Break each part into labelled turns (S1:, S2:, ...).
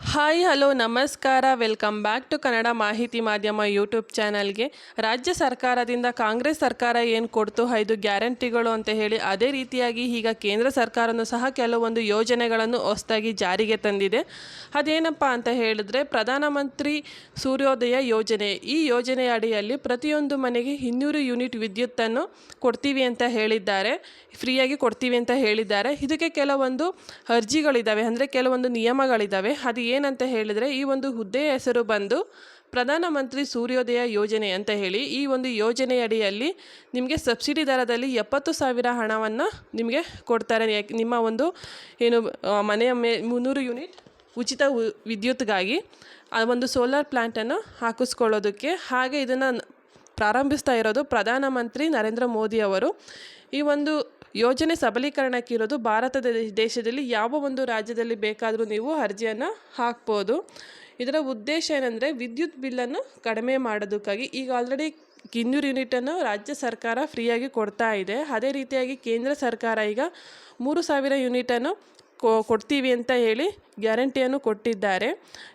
S1: Hi hello ನಮಸ್ಕಾರ. Welcome back to Kannada Mahiti Madhyama YouTube ಚಾನಲ್ಗೆ ರಾಜ್ಯ ಸರ್ಕಾರದಿಂದ ಕಾಂಗ್ರೆಸ್ ಸರ್ಕಾರ ಏನು ಕೊಡ್ತು, ಐದು ಗ್ಯಾರಂಟಿಗಳು ಅಂತ ಹೇಳಿ ಅದೇ ರೀತಿಯಾಗಿ ಈಗ ಕೇಂದ್ರ ಸರ್ಕಾರನೂ ಸಹ ಕೆಲವೊಂದು ಯೋಜನೆಗಳನ್ನು ಹೊಸದಾಗಿ ಜಾರಿಗೆ ತಂದಿದೆ. ಅದೇನಪ್ಪ ಅಂತ ಹೇಳಿದ್ರೆ, ಪ್ರಧಾನಮಂತ್ರಿ ಸೂರ್ಯೋದಯ ಯೋಜನೆ. ಈ ಯೋಜನೆಯ ಅಡಿಯಲ್ಲಿ ಪ್ರತಿಯೊಂದು ಮನೆಗೆ ಇನ್ನೂರು ಯೂನಿಟ್ ವಿದ್ಯುತ್ತನ್ನು ಕೊಡ್ತೀವಿ ಅಂತ ಹೇಳಿದ್ದಾರೆ. ಫ್ರೀಯಾಗಿ ಕೊಡ್ತೀವಿ ಅಂತ ಹೇಳಿದ್ದಾರೆ. ಇದಕ್ಕೆ ಕೆಲವೊಂದು ಅರ್ಜಿಗಳಿದ್ದಾವೆ ಅಂದರೆ ಕೆಲವೊಂದು ನಿಯಮಗಳಿದ್ದಾವೆ ಅದು ಏನಂತ ಹೇಳಿದರೆ ಈ ಒಂದು ಹುದ್ದೆಯ ಹೆಸರು ಬಂದು ಪ್ರಧಾನಮಂತ್ರಿ ಸೂರ್ಯೋದಯ ಯೋಜನೆ ಅಂತ ಹೇಳಿ. ಈ ಒಂದು ಯೋಜನೆಯಡಿಯಲ್ಲಿ ನಿಮಗೆ ಸಬ್ಸಿಡಿ ದರದಲ್ಲಿ ಎಪ್ಪತ್ತು ಸಾವಿರ ಹಣವನ್ನು ನಿಮಗೆ ಕೊಡ್ತಾರೆ. ನಿಮ್ಮ ಒಂದು ಏನು ಮನೆಯ ಮೇ, ಮುನ್ನೂರು ಯೂನಿಟ್ ಉಚಿತ ವಿದ್ಯುತ್ಗಾಗಿ ಆ ಒಂದು ಸೋಲಾರ್ ಪ್ಲ್ಯಾಂಟನ್ನು ಹಾಕಿಸ್ಕೊಳ್ಳೋದಕ್ಕೆ. ಹಾಗೆ ಇದನ್ನು ಪ್ರಾರಂಭಿಸ್ತಾ ಇರೋದು ಪ್ರಧಾನಮಂತ್ರಿ ನರೇಂದ್ರ ಮೋದಿ ಅವರು. ಈ ಒಂದು ಯೋಜನೆ ಸಬಲೀಕರಣಕ್ಕಿರೋದು ಭಾರತದ ದೇಶದಲ್ಲಿ ಯಾವ ಒಂದು ರಾಜ್ಯದಲ್ಲಿ ಬೇಕಾದರೂ ನೀವು ಅರ್ಜಿಯನ್ನು ಹಾಕ್ಬೋದು. ಇದರ ಉದ್ದೇಶ ಏನಂದರೆ ವಿದ್ಯುತ್ ಬಿಲ್ಲನ್ನು ಕಡಿಮೆ ಮಾಡೋದಕ್ಕಾಗಿ ಈಗ ಆಲ್ರೆಡಿ ಇನ್ನೂರು ಯೂನಿಟನ್ನು ರಾಜ್ಯ ಸರ್ಕಾರ ಫ್ರೀಯಾಗಿ ಕೊಡ್ತಾ ಇದೆ. ಅದೇ ರೀತಿಯಾಗಿ ಕೇಂದ್ರ ಸರ್ಕಾರ ಈಗ ಮೂರು ಸಾವಿರ ಯೂನಿಟನ್ನು ಕೊಡ್ತೀವಿ ಅಂತ ಹೇಳಿ ಗ್ಯಾರಂಟಿಯನ್ನು ಕೊಟ್ಟಿದ್ದಾರೆ.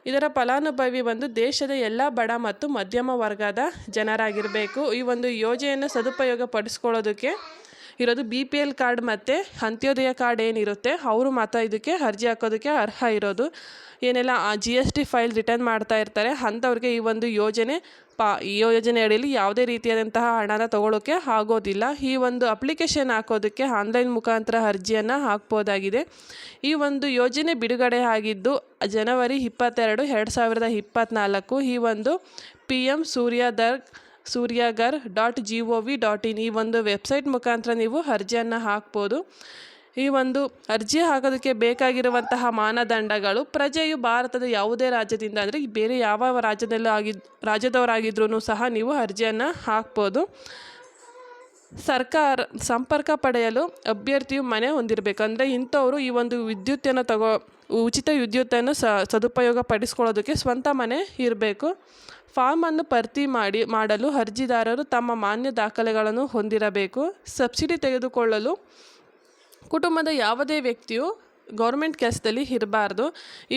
S1: ಇದರ ಫಲಾನುಭವಿ ಬಂದು ದೇಶದ ಎಲ್ಲ ಬಡ ಮತ್ತು ಮಧ್ಯಮ ವರ್ಗದ ಜನರಾಗಿರಬೇಕು. ಈ ಒಂದು ಯೋಜನೆಯನ್ನು ಸದುಪಯೋಗ ಪಡಿಸ್ಕೊಳ್ಳೋದಕ್ಕೆ ಇರೋದು ಬಿ ಪಿ ಎಲ್ ಕಾರ್ಡ್ ಮತ್ತು ಅಂತ್ಯೋದಯ ಕಾರ್ಡ್ ಏನಿರುತ್ತೆ, ಅವರು ಮಾತ್ರ ಇದಕ್ಕೆ ಅರ್ಜಿ ಹಾಕೋದಕ್ಕೆ ಅರ್ಹ ಇರೋದು. ಏನೆಲ್ಲ G S T file return ಮಾಡ್ತಾ ಇರ್ತಾರೆ, ಅಂಥವ್ರಿಗೆ ಈ ಒಂದು ಯೋಜನೆ ಪಾ, ಈ ಯೋಜನೆ ಅಡಿಯಲ್ಲಿ ಯಾವುದೇ ರೀತಿಯಾದಂತಹ ಹಣನ ತಗೊಳ್ಳೋಕ್ಕೆ ಆಗೋದಿಲ್ಲ. ಈ ಒಂದು ಅಪ್ಲಿಕೇಶನ್ ಹಾಕೋದಕ್ಕೆ ಆನ್ಲೈನ್ ಮುಖಾಂತರ ಅರ್ಜಿಯನ್ನು ಹಾಕ್ಬೋದಾಗಿದೆ. ಈ ಒಂದು ಯೋಜನೆ ಬಿಡುಗಡೆ ಆಗಿದ್ದು, ಜನವರಿ ಇಪ್ಪತ್ತೆರಡು, ಎರಡು ಸಾವಿರದ ಇಪ್ಪತ್ತ್ನಾಲ್ಕು ಈ ಒಂದು P M Suryaghar dot G O V dot in ಈ ಒಂದು ವೆಬ್ಸೈಟ್ ಮುಖಾಂತರ ನೀವು ಅರ್ಜಿಯನ್ನು ಹಾಕ್ಬೋದು. ಈ ಒಂದು ಅರ್ಜಿ ಹಾಕೋದಕ್ಕೆ ಬೇಕಾಗಿರುವಂತಹ ಮಾನದಂಡಗಳು, ಪ್ರಜೆಯು ಭಾರತದ ಯಾವುದೇ ರಾಜ್ಯದಿಂದ ಅಂದರೆ ಬೇರೆ ಯಾವ ರಾಜ್ಯದಲ್ಲೂ ಆಗಿ ರಾಜ್ಯದವರಾಗಿದ್ರೂ ಸಹ ನೀವು ಅರ್ಜಿಯನ್ನು ಹಾಕ್ಬೋದು. ಸರ್ಕಾರ, ಸಂಪರ್ಕ ಪಡೆಯಲು ಅಭ್ಯರ್ಥಿಯು ಮನೆ ಹೊಂದಿರಬೇಕು. ಅಂದರೆ ಇಂಥವರು ಈ ಒಂದು ವಿದ್ಯುತ್ತನ್ನು ತಗೋ, ಉಚಿತ ವಿದ್ಯುತ್ತನ್ನು ಸದುಪಯೋಗ ಪಡಿಸ್ಕೊಳ್ಳೋದಕ್ಕೆ ಸ್ವಂತ ಮನೆ ಇರಬೇಕು. ಫಾರ್ಮನ್ನು ಭರ್ತಿ ಮಾಡಿ, ಮಾಡಲು ಅರ್ಜಿದಾರರು ತಮ್ಮ ಮಾನ್ಯ ದಾಖಲೆಗಳನ್ನು ಹೊಂದಿರಬೇಕು. ಸಬ್ಸಿಡಿ ತೆಗೆದುಕೊಳ್ಳಲು ಕುಟುಂಬದ ಯಾವುದೇ ವ್ಯಕ್ತಿಯು ಗೌರ್ಮೆಂಟ್ ಕೆಲಸದಲ್ಲಿ ಇರಬಾರ್ದು.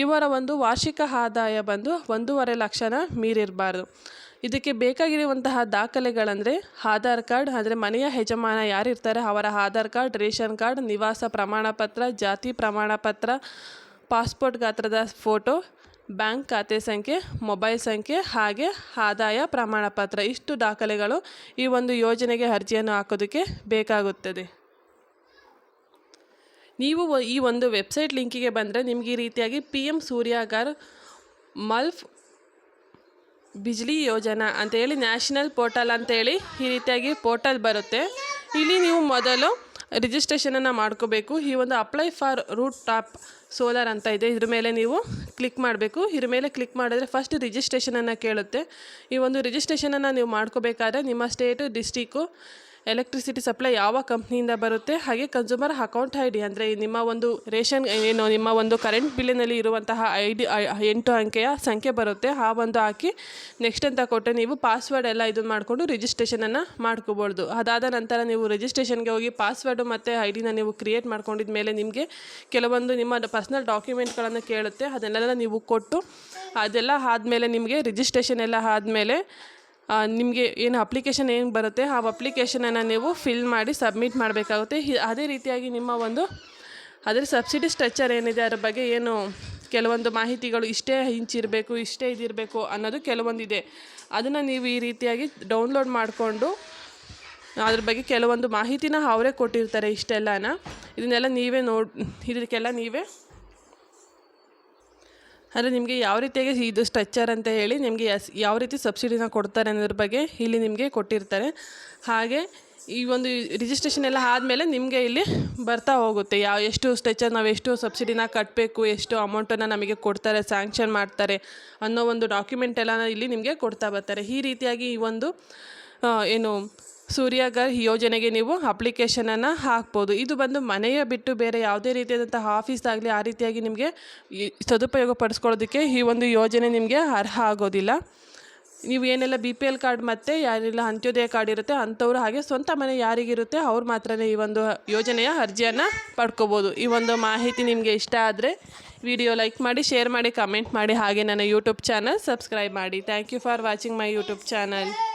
S1: ಇವರ ಒಂದು ವಾರ್ಷಿಕ ಆದಾಯ ಬಂದು ಒಂದೂವರೆ ಲಕ್ಷನ ಮೀರಿರಬಾರ್ದು. ಇದಕ್ಕೆ ಬೇಕಾಗಿರುವಂತಹ ದಾಖಲೆಗಳಂದರೆ ಆಧಾರ್ ಕಾರ್ಡ್, ಅಂದರೆ ಮನೆಯ ಯಜಮಾನ ಯಾರಿರ್ತಾರೆ ಅವರ ಆಧಾರ್ ಕಾರ್ಡ್, ರೇಷನ್ ಕಾರ್ಡ್, ನಿವಾಸ ಪ್ರಮಾಣಪತ್ರ, ಜಾತಿ ಪ್ರಮಾಣಪತ್ರ, ಪಾಸ್ಪೋರ್ಟ್ ಗಾತ್ರದ ಫೋಟೋ ಬ್ಯಾಂಕ್ ಖಾತೆ ಸಂಖ್ಯೆ, ಮೊಬೈಲ್ ಸಂಖ್ಯೆ, ಹಾಗೆ ಆದಾಯ ಪ್ರಮಾಣ ಪತ್ರ ಇಷ್ಟು ದಾಖಲೆಗಳು ಈ ಒಂದು ಯೋಜನೆಗೆ ಅರ್ಜಿಯನ್ನು ಹಾಕೋದಕ್ಕೆ ಬೇಕಾಗುತ್ತದೆ. ನೀವು ಈ ಒಂದು ವೆಬ್ಸೈಟ್ ಲಿಂಕಿಗೆ ಬಂದರೆ ನಿಮಗೆ ಈ ರೀತಿಯಾಗಿ ಪಿ ಎಂ ಸೂರ್ಯಾಗರ್ ಮಲ್ಫ್ ಬಿಜ್ಲಿ ಯೋಜನಾ ಅಂತೇಳಿ ನ್ಯಾಷನಲ್ ಪೋರ್ಟಲ್ ಅಂತೇಳಿ ಈ ರೀತಿಯಾಗಿ ಪೋರ್ಟಲ್ ಬರುತ್ತೆ. ಇಲ್ಲಿ ನೀವು ಮೊದಲು ರಿಜಿಸ್ಟ್ರೇಷನನ್ನು ಮಾಡ್ಕೋಬೇಕು. ಈ ಒಂದು apply for rooftop solar ಅಂತ ಇದೆ. ಇದ್ರ ಮೇಲೆ ನೀವು ಕ್ಲಿಕ್ ಮಾಡಬೇಕು. ಇದ್ರ ಮೇಲೆ ಕ್ಲಿಕ್ ಮಾಡಿದ್ರೆ ಫಸ್ಟ್ ರಿಜಿಸ್ಟ್ರೇಷನನ್ನು ಕೇಳುತ್ತೆ. ಈ ಒಂದು ರಿಜಿಸ್ಟ್ರೇಷನನ್ನು ನೀವು ಮಾಡ್ಕೋಬೇಕಾದ್ರೆ ನಿಮ್ಮ ಸ್ಟೇಟು ಡಿಸ್ಟಿಕ್ಕು ಎಲೆಕ್ಟ್ರಿಸಿಟಿ ಸಪ್ಲೈ ಯಾವ ಕಂಪ್ನಿಯಿಂದ ಬರುತ್ತೆ? ಹಾಗೆ ಕನ್ಸ್ಯೂಮರ್ ಅಕೌಂಟ್ ಐ ಡಿ ಅಂದರೆ ನಿಮ್ಮ ಒಂದು ರೇಷನ್, ಏನು ನಿಮ್ಮ ಒಂದು ಕರೆಂಟ್ ಬಿಲ್ಲಿನಲ್ಲಿ ಇರುವಂತಹ ಐ ಡಿ ಎಂಟು ಅಂಕೆಯ ಸಂಖ್ಯೆ ಬರುತ್ತೆ. ಆ ಒಂದು ಹಾಕಿ ನೆಕ್ಸ್ಟ್ ಅಂತ ಕೊಟ್ಟರೆ ನೀವು ಪಾಸ್ವರ್ಡ್ ಎಲ್ಲ ಇದು ಮಾಡಿಕೊಂಡು ರಿಜಿಸ್ಟ್ರೇಷನನ್ನು ಮಾಡ್ಕೋಬೋದು. ಅದಾದ ನಂತರ ನೀವು ರಿಜಿಸ್ಟ್ರೇಷನ್ಗೆ ಹೋಗಿ ಪಾಸ್ವರ್ಡು ಮತ್ತು ಐ ಡಿನ ನೀವು ಕ್ರಿಯೇಟ್ ಮಾಡ್ಕೊಂಡಿದ ಮೇಲೆ ನಿಮಗೆ ಕೆಲವೊಂದು ನಿಮ್ಮ ಪರ್ಸ್ನಲ್ ಡಾಕ್ಯುಮೆಂಟ್ಗಳನ್ನು ಕೇಳುತ್ತೆ. ಅದನ್ನೆಲ್ಲ ನೀವು ಕೊಟ್ಟು ಅದೆಲ್ಲ ಆದಮೇಲೆ ನಿಮಗೆ ರಿಜಿಸ್ಟ್ರೇಷನ್ ಎಲ್ಲ ಆದಮೇಲೆ ನಿಮಗೆ ಏನು ಅಪ್ಲಿಕೇಶನ್ ಏನು ಬರುತ್ತೆ, ಆ ಅಪ್ಲಿಕೇಶನನ್ನು ನೀವು ಫಿಲ್ ಮಾಡಿ ಸಬ್ಮಿಟ್ ಮಾಡಬೇಕಾಗುತ್ತೆ. ಅದೇ ರೀತಿಯಾಗಿ ನಿಮ್ಮ ಒಂದು ಅದರ ಸಬ್ಸಿಡಿ ಸ್ಟ್ರಕ್ಚರ್ ಏನಿದೆ, ಅದರ ಬಗ್ಗೆ ಏನು ಕೆಲವೊಂದು ಮಾಹಿತಿಗಳು ಇಷ್ಟೇ ಇರಬೇಕು ಇಷ್ಟೇ ಇದಿರಬೇಕು ಅನ್ನೋದು ಕೆಲವೊಂದಿದೆ. ಅದನ್ನು ನೀವು ಈ ರೀತಿಯಾಗಿ ಡೌನ್ಲೋಡ್ ಮಾಡಿಕೊಂಡು, ಅದ್ರ ಬಗ್ಗೆ ಕೆಲವೊಂದು ಮಾಹಿತಿನ ಅವರೇ ಕೊಟ್ಟಿರ್ತಾರೆ ಇಷ್ಟೆಲ್ಲನ. ಇದನ್ನೆಲ್ಲ ನೀವೇ ನೋಡಿ, ಇದಕ್ಕೆಲ್ಲ ನೀವೇ ಅಂದರೆ ನಿಮಗೆ ಯಾವ ರೀತಿಯಾಗಿ ಇದು ಸ್ಟ್ರಕ್ಚರ್ ಅಂತ ಹೇಳಿ ನಿಮಗೆ ಯಾವ ರೀತಿ ಸಬ್ಸಿಡಿನ ಕೊಡ್ತಾರೆ ಅನ್ನೋದ್ರ ಬಗ್ಗೆ ಇಲ್ಲಿ ನಿಮಗೆ ಕೊಟ್ಟಿರ್ತಾರೆ. ಹಾಗೆ ಈ ಒಂದು ರಿಜಿಸ್ಟ್ರೇಷನ್ ಎಲ್ಲ ಆದಮೇಲೆ ನಿಮಗೆ ಇಲ್ಲಿ ಬರ್ತಾ ಹೋಗುತ್ತೆ. ಯಾವ ಎಷ್ಟು ಸ್ಟ್ರೆಚ್ಚರ್ ನಾವು ಎಷ್ಟು ಸಬ್ಸಿಡಿನ ಕಟ್ಟಬೇಕು ಎಷ್ಟು ಅಮೌಂಟನ್ನು ನಮಗೆ ಕೊಡ್ತಾರೆ ಸ್ಯಾಂಕ್ಷನ್ ಮಾಡ್ತಾರೆ ಅನ್ನೋ ಒಂದು ಡಾಕ್ಯುಮೆಂಟ್ ಎಲ್ಲ ಇಲ್ಲಿ ನಿಮಗೆ ಕೊಡ್ತಾ ಬರ್ತಾರೆ. ಈ ರೀತಿಯಾಗಿ ಈ ಒಂದು ಏನು ಸೂರ್ಯಗರ್ ಯೋಜನೆಗೆ ನೀವು ಅಪ್ಲಿಕೇಶನನ್ನು ಹಾಕ್ಬೋದು. ಇದು ಬಂದು ಮನೆಯ ಬಿಟ್ಟು ಬೇರೆ ಯಾವುದೇ ರೀತಿಯಾದಂತಹ ಆಫೀಸ್ ಆಗಲಿ ಆ ರೀತಿಯಾಗಿ ನಿಮಗೆ ಸದುಪಯೋಗ ಪಡಿಸ್ಕೊಳ್ಳೋದಕ್ಕೆ ಈ ಒಂದು ಯೋಜನೆ ನಿಮಗೆ ಅರ್ಹ ಆಗೋದಿಲ್ಲ. ನೀವು ಏನೆಲ್ಲ ಬಿ ಪಿ ಎಲ್ ಕಾರ್ಡ್ ಮತ್ತು ಯಾರೆಲ್ಲ ಅಂತ್ಯೋದಯ ಕಾರ್ಡ್ ಇರುತ್ತೆ ಅಂಥವ್ರು ಹಾಗೆ ಸ್ವಂತ ಮನೆ ಯಾರಿಗಿರುತ್ತೆ ಅವ್ರು ಮಾತ್ರನೇ ಈ ಒಂದು ಯೋಜನೆಯ ಅರ್ಜಿಯನ್ನು ಪಡ್ಕೋಬೋದು. ಈ ಒಂದು ಮಾಹಿತಿ ನಿಮಗೆ ಇಷ್ಟ ಆದರೆ ವಿಡಿಯೋ ಲೈಕ್ ಮಾಡಿ ಶೇರ್ ಮಾಡಿ ಕಮೆಂಟ್ ಮಾಡಿ ಹಾಗೆ ನನ್ನ ಯೂಟ್ಯೂಬ್ ಚಾನಲ್ ಸಬ್ಸ್ಕ್ರೈಬ್ ಮಾಡಿ. Thank you for watching my YouTube channel